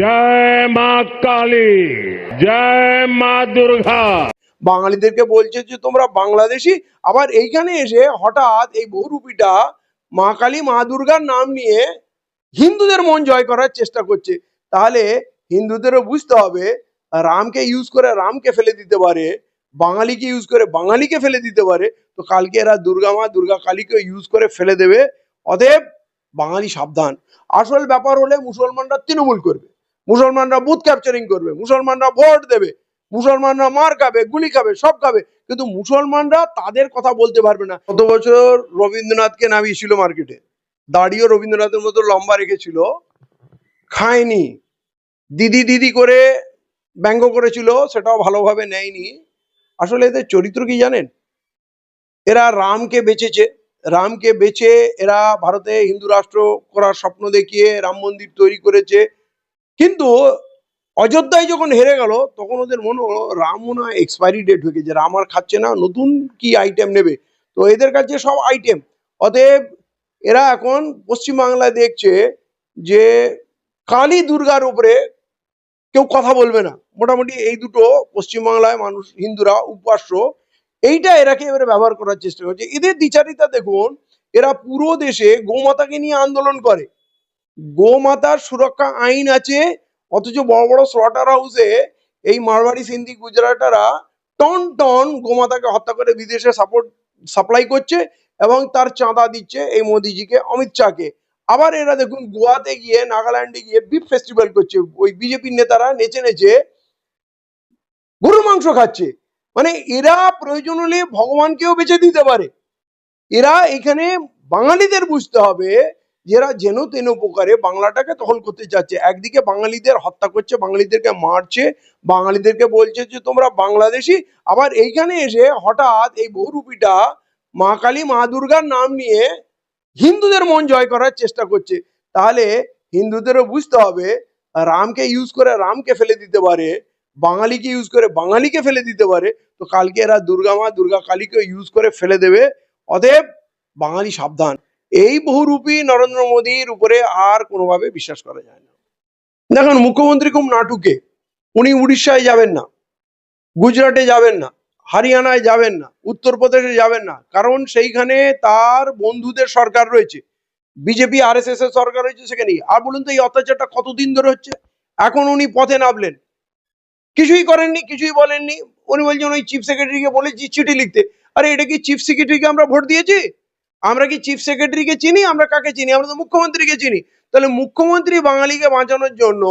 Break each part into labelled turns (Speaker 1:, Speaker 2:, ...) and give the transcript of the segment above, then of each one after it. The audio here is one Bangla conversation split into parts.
Speaker 1: জয় মা কালী, জয় মা দুর্গা।
Speaker 2: বাঙালিদেরকে বলছে যে তোমরা বাংলাদেশি। আবার এইখানে এসে হঠাৎ এই বহুরূপীটা মা কালী, মা দুর্গার নাম নিয়ে হিন্দুদের মন জয় করার চেষ্টা করছে। তাহলে হিন্দুদেরও বুঝতে হবে, রামকে ইউজ করে রামকে ফেলে দিতে পারে, বাঙালিকে ইউজ করে বাঙালিকে ফেলে দিতে পারে। তো কালকে এরা দুর্গা মা, দুর্গা কালীকে ইউজ করে ফেলে দেবে। অতএব বাঙালি সাবধান। আসল ব্যাপার হলে মুসলমানরা তৃণমূল করবে। মুসলমানরা বুথ ক্যাপচারিং করবে, মুসলমানরা ভোট দেবে, মুসলমানরা মার খাবে, গুলি খাবে, সব খাবে, কিন্তু মুসলমানরা তাদের কথা বলতে পারবে না। গত বছর রবীন্দ্রনাথকে নামিয়েছিল মার্কেটে দাড়িও রবীন্দ্রনাথের মতো লম্বা রেখেছিল, খায়নি। দিদি দিদি করে ব্যঙ্গ করেছিল, সেটাও ভালোভাবে নেয়নি। আসলে এদের চরিত্র কি জানেন? এরা রামকে বেচেছে, রামকে বেচে এরা ভারতে হিন্দু রাষ্ট্র করার স্বপ্ন দেখিয়ে রাম মন্দির তৈরি করেছে। কিন্তু অযোধ্যায় যখন হেরে গেল, তখন ওদের মনে হলো রাম মনে এক্সপায়ারি ডেট হয়ে গেছে, রাম আর খাচ্ছে না, নতুন কি আইটেম নেবে? তো এদের কাছে সব আইটেম অতএব এরা এখন পশ্চিমবাংলায় দেখছে যে কালী দুর্গার উপরে কেউ কথা বলবে না। মোটামুটি এই দুটো পশ্চিমবাংলায় মানুষ, হিন্দুরা, উপাস্য, এইটা এরাকে এবারে ব্যবহার করার চেষ্টা করছে। এদের দ্বিচারিতা দেখুন, এরা পুরো দেশে গোমাতাকে নিয়ে আন্দোলন করে। গোমাতার সুরক্ষা আইন আছে, অথচ বড় বড় স্লটার হাউসে এই মারবাড়ি সিন্ধি গুজরাটারা টন টন গোমাতাকে হত্যা করে বিদেশে সাপোর্ট সাপ্লাই করছে এবং তার চাঁদা দিচ্ছে এই মোদিজিকে, অমিত শাহকে। আবার এরা দেখুন গোয়াতে গিয়ে, নাগাল্যান্ডে গিয়ে বিফ ফেস্টিভ্যাল করছে। ওই বিজেপির নেতারা নেচে নেচে গরুর মাংস খাচ্ছে। মানে এরা প্রয়োজন হলে ভগবানকেও বেঁচে দিতে পারে। এরা এখানে বাঙালিদের বুঝতে হবে এরা যেন তেন প্রকারে বাংলাটাকে দখল করতে চাচ্ছে। একদিকে বাঙালিদের হত্যা করছে, বাঙালিদেরকে মারছে, বাঙালিদেরকে বলছে যে তোমরা বাংলাদেশি। আবার এইখানে এসে হঠাৎ এই বহুরূপীটা মা কালী, মা দুর্গার নাম নিয়ে হিন্দুদের মন জয় করার চেষ্টা করছে। তাহলে হিন্দুদেরও বুঝতে হবে, রামকে ইউজ করে রামকে ফেলে দিতে পারে, বাঙালিকে ইউজ করে বাঙালিকে ফেলে দিতে পারে। তো কালকে এরা দুর্গা মা, দুর্গা কালীকে ইউজ করে ফেলে দেবে। অতএব বাঙালি সাবধান। এই বহুরূপী নরেন্দ্র মোদীর উপরে আর কোনোভাবে বিশ্বাস করা যায় না। দেখুন, মুখ্যমন্ত্রী খুব নাটুকে। উনি উড়িষ্যায় যাবেন না, গুজরাটে যাবেন না, হরিয়ানায় যাবেন না, উত্তরপ্রদেশে যাবেন না। কারণ সেইখানে তার বন্ধুদের সরকার রয়েছে। বিজেপি আর এস এর সরকার রয়েছে সেখানে। আর বলুন তো, এই অত্যাচারটা কতদিন ধরে হচ্ছে? এখন উনি পথে নামলেন। কিছুই করেননি, কিছুই বলেননি। উনি বলছেন, ওই চিফ সেক্রেটারিকে বলেছি চিঠি লিখতে। আরে, এটা কি চিফ সেক্রেটারিকে আমরা ভোট দিয়েছি? আমরা কি চিফ সেক্রেটারিকে চিনি? আমরা কাকে চিনি? আমরা তো মুখ্যমন্ত্রীকে চিনি। তাহলে মুখ্যমন্ত্রী বাঙালিকে বাঁচানোর জন্য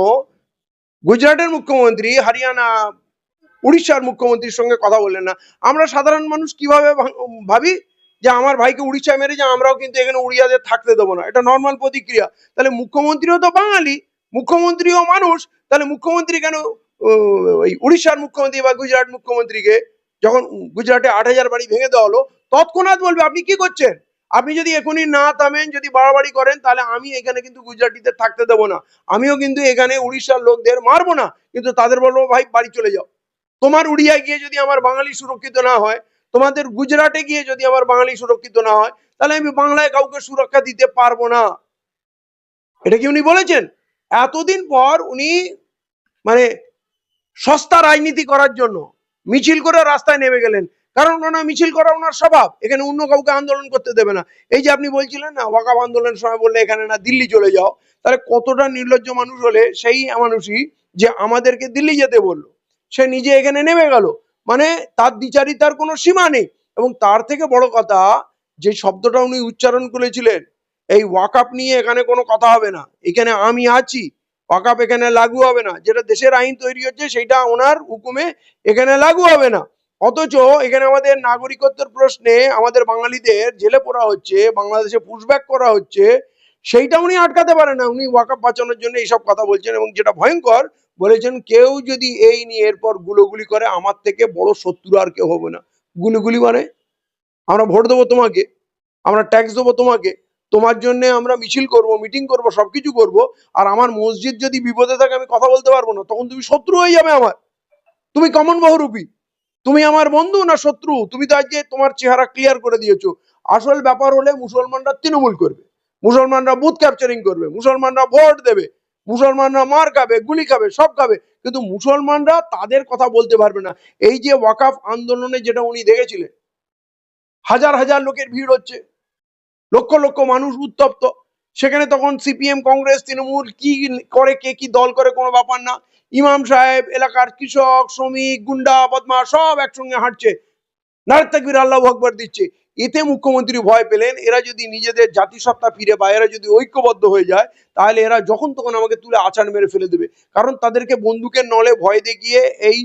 Speaker 2: গুজরাটের মুখ্যমন্ত্রী, হরিয়ানা, উড়িষ্যার মুখ্যমন্ত্রীর সঙ্গে কথা বললেন না। আমরা সাধারণ মানুষ কীভাবে ভাবি যে আমার ভাইকে উড়িষ্যায় মেরেছে, আমরাও কিন্তু এখানে উড়িয়াদের থাকতে দেবো না। এটা নর্মাল প্রতিক্রিয়া। তাহলে মুখ্যমন্ত্রীও তো বাঙালি, মুখ্যমন্ত্রীও মানুষ। তাহলে মুখ্যমন্ত্রী কেন ওই উড়িষ্যার মুখ্যমন্ত্রী বা গুজরাট মুখ্যমন্ত্রীকে যখন গুজরাটে আট হাজার বাড়ি ভেঙে দেওয়া হলো, তৎক্ষণাৎ বলবে, আপনি কি করছেন? আপনি যদি এখনই না থামেন, যদি বাড়াবাড়ি করেন, তাহলে আমি এখানে কিন্তু গুজরাটিদের থাকতে দেবো না। আমিও কিন্তু এখানে উড়িষ্যার লোকদের মারবো না, কিন্তু তাদের বলব, ভাই, বাড়ি চলে যাও। তোমার উড়িয়ায় গিয়ে যদি আমার বাঙালি সুরক্ষিত না হয়, তোমাদের গুজরাটে গিয়ে যদি আমার বাঙালি সুরক্ষিত না হয়, তাহলে আমি বাংলায় কাউকে সুরক্ষা দিতে পারব না। এটা কি উনি বলেছেন? এতদিন পর উনি মানে সস্তা রাজনীতি করার জন্য মিছিল করে রাস্তায় নেমে গেলেন। কারণ ওনার মিছিল করা ওনার স্বভাব। এখানে অন্য কাউকে আন্দোলন করতে দেবে না। এই যে আপনি বলছিলেন না, ওয়াকাব আন্দোলনের সময় বললে এখানে না দিল্লি চলে যাও, তাহলে কতটা নির্লজ্জ মানুষ হলে সেই মানুষই যে আমাদেরকে দিল্লি যেতে বলল, সে নিজে এখানে নেমে গেল। মানে তার দ্বিচারিতার কোনো সীমা নেই। এবং তার থেকে বড় কথা, যে শব্দটা উনি উচ্চারণ করেছিলেন, এই ওয়াকাপ নিয়ে এখানে কোনো কথা হবে না। এখানে আমি আছি ওয়াকাপ এখানে লাগু হবে না। যেটা দেশের আইন তৈরি হচ্ছে সেটা ওনার হুকুমে এখানে লাগু হবে না। অথচ এখানে আমাদের নাগরিকত্বের প্রশ্নে আমাদের বাঙালিদের জেলে পড়া হচ্ছে, বাংলাদেশে পুশব্যাক করা হচ্ছে, সেইটা উনি আটকাতে পারেন না। উনি ওয়াকাপ বাঁচানোর জন্য এইসব কথা বলছেন এবং যেটা ভয়ঙ্কর, বলেছেন কেউ যদি এই নিয়ে এরপর গুলোগুলি করে, আমার থেকে বড় শত্রু আর কেউ হবে না। গুলিগুলি মানে? আমরা ভোট দেবো তোমাকে, আমরা ট্যাক্স দেবো তোমাকে, তোমার জন্য আমরা মিছিল করব মিটিং করব, সবকিছু করব, আর আমার মসজিদ যদি বিপদে থাকে আমি কথা বলতে পারব না, তখন তুমি শত্রু হয়ে যাবে আমার। তুমি কমন বহুরূপী। তুমি আমার বন্ধু না শত্রু? তুমি তো আজকে তোমার চেহারা ক্লিয়ার করে দিয়েছ। আসল ব্যাপার হলে মুসলমানরা তৃণমূল করবে। মুসলমানরা বুথ ক্যাপচারিং করবে, মুসলমানরা ভোট দেবে, মুসলমানরা মার খাবে, গুলি খাবে, সব খাবে। কিন্তু মুসলমানরা তাদের কথা বলতে পারবে না। এই যে ওয়াকাফ আন্দোলনে যেটা উনি দেখেছিলেন, হাজার হাজার লোকের ভিড় হচ্ছে, লক্ষ লক্ষ মানুষ উত্তপ্ত। সেখানে তখন সিপিএম কংগ্রেস, তৃণমূল কি করে, কে কি দল করে কোনো ব্যাপার না। ইমাম সাহেব, এলাকার কৃষক, শ্রমিক, গুন্ডা, বদমা সব একসঙ্গে হাঁটছে। নারদ তাকবির আল্লাহ আকবর দিচ্ছে। এতে মুখ্যমন্ত্রী ভয় পেলেন। এরা যদি নিজেদের জাতিসত্তা ফিরে পায়, এরা যদি ঐক্যবদ্ধ হয়ে যায়, তাহলে এরা যখন তখন আমাকে তুলে আচার মেরে ফেলে দেবে। কারণ তাদেরকে বন্দুকের নলে ভয় দেখিয়ে এই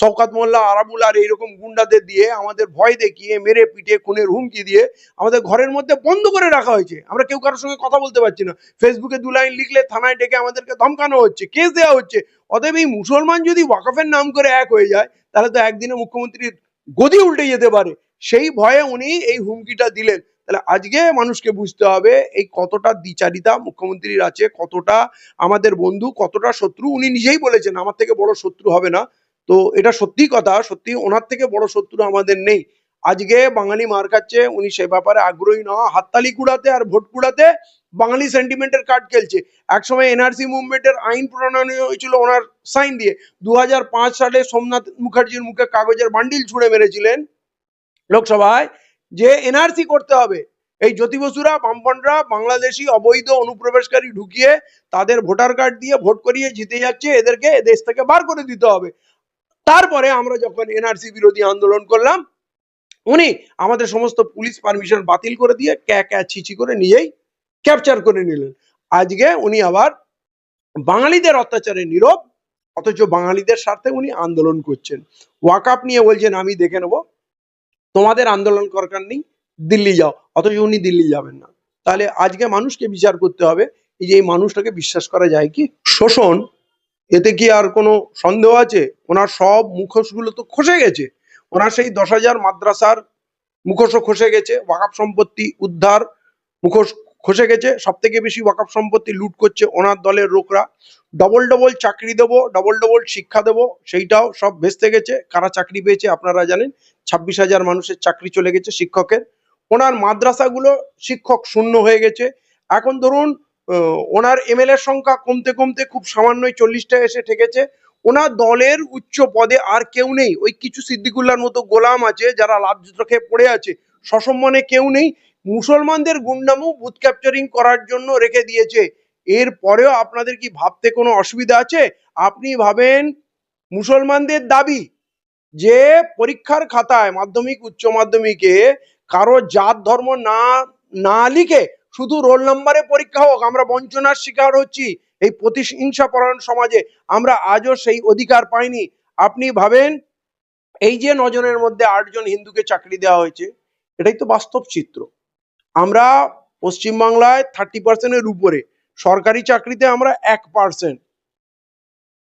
Speaker 2: শওকাত মোল্লা, আরাবুল আর এইরকম গুন্ডাদের দিয়ে আমাদের ভয় দেখিয়ে, মেরে পিটে খুনের হুমকি দিয়ে আমাদের ঘরের মধ্যে বন্ধ করে রাখা হয়েছে। আমরা কেউ কারোর সঙ্গে কথা বলতে পারছি না। ফেসবুকে দু লাইন লিখলে থানায় ডেকে আমাদেরকে ধমকানো হচ্ছে, কেস দেওয়া হচ্ছে। অতএব এই মুসলমান যদি ওয়াকফের নাম করে এক হয়ে যায়, তাহলে তো একদিনে মুখ্যমন্ত্রীর গদি উল্টে যেতে পারে। সেই ভয়ে উনি এই হুমকিটা দিলেন। তাহলে আজকে মানুষকে বুঝতে হবে এই কতটা দ্বিচারিতা মুখ্যমন্ত্রীর আছে, কতটা আমাদের বন্ধু, কতটা শত্রু। উনি নিজেই বলেছেন, আমার থেকে বড় শত্রু হবে না। তো এটা সত্যি কথা সত্যি ওনার থেকে বড় শত্রু আমাদের নেই। আজকে বাঙালি মার খাচ্ছে, উনি সে ব্যাপারে আগ্রহী না, হাততালি কুড়াতে আর ভোট কুড়াতে বাঙালি সেন্টিমেন্টের কার্ড খেলছে। একসময় এনআরসি মুভমেন্টের আইন প্রণয়ন হয়েছিল ওনার সাইন দিয়ে। দুহাজার পাঁচ সালে সোমনাথ মুখার্জির মুখে কাগজের বান্ডিল ছুঁড়ে মেরেছিলেন লোকসভায় যে এনআরসি করতে হবে। এই জ্যোতি বসুরা বামপন্ডরা বাংলাদেশি অবৈধ অনুপ্রবেশকারী ঢুকিয়ে তাদের ভোটার কার্ড দিয়ে ভোট করিয়ে জিতে যাচ্ছে, এদেরকে দেশ থেকে বার করে দিতে হবে। তারপরে আমরা যখন এনআরসি বিরোধী আন্দোলন করলাম, উনি আমাদের সমস্ত পুলিশ পারমিশন বাতিল করে দিয়ে ক্যা ক্যা ছিচি করে নিজেই ক্যাপচার করে নিলেন। আজকে উনি আবার বাঙালিদের অত্যাচারে নীরব, অথচ বাঙালিদের স্বার্থে উনি আন্দোলন করছেন। ওয়াকআপ নিয়ে বলছেন, আমি দেখে নেব। তোমাদের আন্দোলন করার নেই, দিল্লি যাও। অথচ উনি দিল্লি যাবেন না। তাহলে আজকে মানুষকে বিচার করতে হবে যে এই মানুষটাকে বিশ্বাস করা যায় কি? শোষণ এতে কি আর কোনো সন্দেহ আছে? ওনার সব মুখোশগুলো তো খসে গেছে। ওনার সেই দশ হাজার মাদ্রাসার মুখোশও খসে গেছে ওয়াকাপ সম্পত্তি উদ্ধার মুখোশ খসে গেছে। সব থেকে বেশি ওয়াকাপ সম্পত্তি লুট করছে ওনার দলের লোকরা। ডবল ডবল চাকরি দেবো ডবল ডবল শিক্ষা দেবো, সেইটাও সব ভেস্তে গেছে। কারা চাকরি পেয়েছে আপনারা জানেন? ছাব্বিশ হাজার মানুষের চাকরি চলে গেছে শিক্ষকের। ওনার মাদ্রাসাগুলো শিক্ষক শূন্য হয়ে গেছে। এখন ধরুন ওনার এমএলএ সংখ্যা কমতে কমতে খুব সামান্যই চল্লিশটা এসে ঠেকেছে। ওনার দলের উচ্চ পদে আর কেউ নেই। ওই কিছু সিদ্দিকুল্লার মতো গোলাম আছে যারা লাভ খেয়ে পড়ে আছে। সসম্মানে কেউ নেই। মুসলমানদের গুন্ডামু বুথ ক্যাপচারিং করার জন্য রেখে দিয়েছে। এর পরেও আপনাদের কি ভাবতে কোনো অসুবিধা আছে? আপনি ভাবেন মুসলমানদের দাবি যে পরীক্ষার খাতায় মাধ্যমিক, উচ্চ মাধ্যমিকে কারও জাত, ধর্ম না না লিখে শুধু রোল নাম্বারে পরীক্ষা হোক, আমরা বঞ্চনার শিকার হচ্ছি। এই প্রতিহিংসা পরায়ণ সমাজে আমরা আজও সেই অধিকার পাইনি। আপনি ভাবেন এই যে নজনের মধ্যে আটজন হিন্দুকে চাকরি দেওয়া হয়েছে, এটাই তো বাস্তব চিত্র। আমরা পশ্চিমবাংলায় থার্টি পার্সেন্টের উপরে, সরকারি চাকরিতে আমরা এক পার্সেন্ট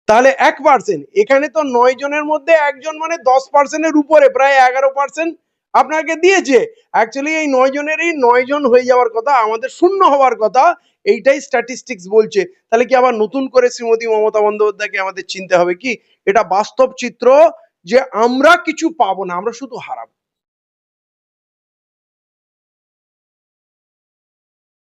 Speaker 2: তাহলে এক পার্সেন্ট এখানে তো নয় জনের মধ্যে একজন মানে দশ পার্সেন্টের উপরে, প্রায় এগারো পার্সেন্ট আপনাকে দিয়েছে। অ্যাকচুয়ালি এই নয় জনেরই নয় জন হয়ে যাওয়ার কথা, আমাদের শূন্য হওয়ার কথা, এইটাই স্ট্যাটিস্টিক্স বলছে। তাহলে কি আবার নতুন করে শ্রীমতী মমতা বন্দ্যোপাধ্যায়কে আমাদের চিনতে হবে কি? এটা বাস্তব চিত্র যে আমরা কিছু পাবো না, আমরা শুধু হারাবো।